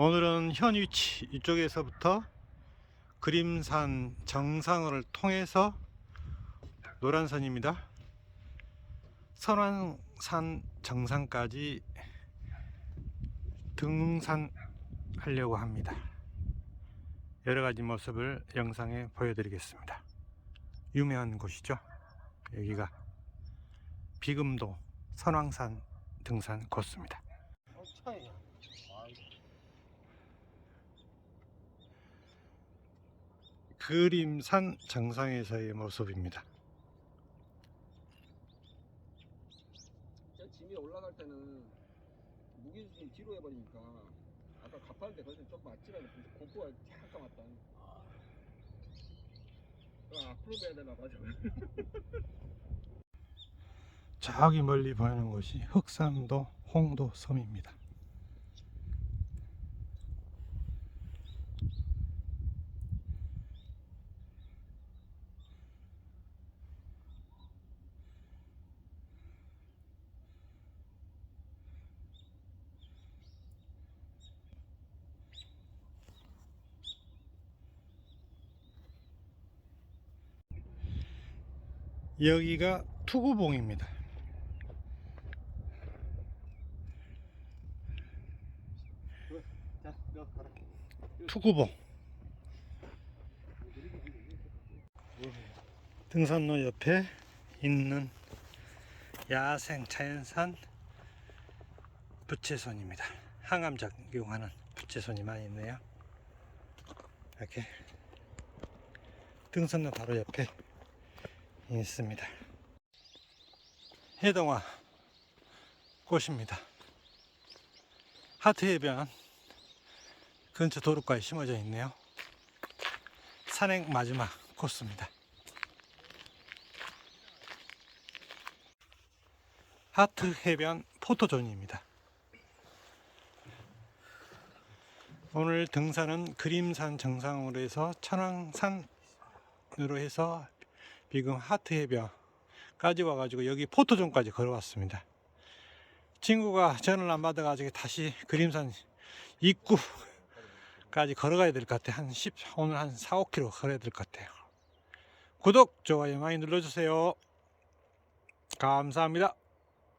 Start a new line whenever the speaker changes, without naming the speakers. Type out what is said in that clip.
오늘은 현 위치 이쪽에서부터 그림산 정상을 통해서 노란선입니다. 선왕산 정상까지 등산하려고 합니다. 여러 가지 모습을 영상에 보여드리겠습니다. 유명한 곳이죠. 여기가 비금도 선왕산 등산 코스입니다. 그림산 정상에서의 모습입니다.
짐이 올라갈 때는 무게중심 뒤로 해버리니까 아까 가파를 때 거기서 좀 맞지라고 고프가 잠깐 왔다. 아, 앞으로 가야 되나 봐.
저기 멀리 보이는 곳이 흑산도 홍도 섬입니다. 여기가 투구봉입니다. 투구봉 등산로 옆에 있는 야생 자연산 부채손입니다. 항암 작용하는 부채손이 많이 있네요. 이렇게 등산로 바로 옆에 있습니다. 해동화 꽃입니다. 하트 해변 근처 도로가에 심어져 있네요. 산행 마지막 코스입니다. 하트 해변 포토존입니다. 오늘 등산은 그림산 정상으로 해서 천왕산으로 해서 비금 하트 해변까지 와가지고 여기 포토존까지 걸어왔습니다. 친구가 전을 안 받아가지고 다시 그림산 입구까지 걸어가야 될 것 같아요. 한 10, 오늘 한 4, 5km 걸어야 될 것 같아요. 구독, 좋아요 많이 눌러주세요. 감사합니다.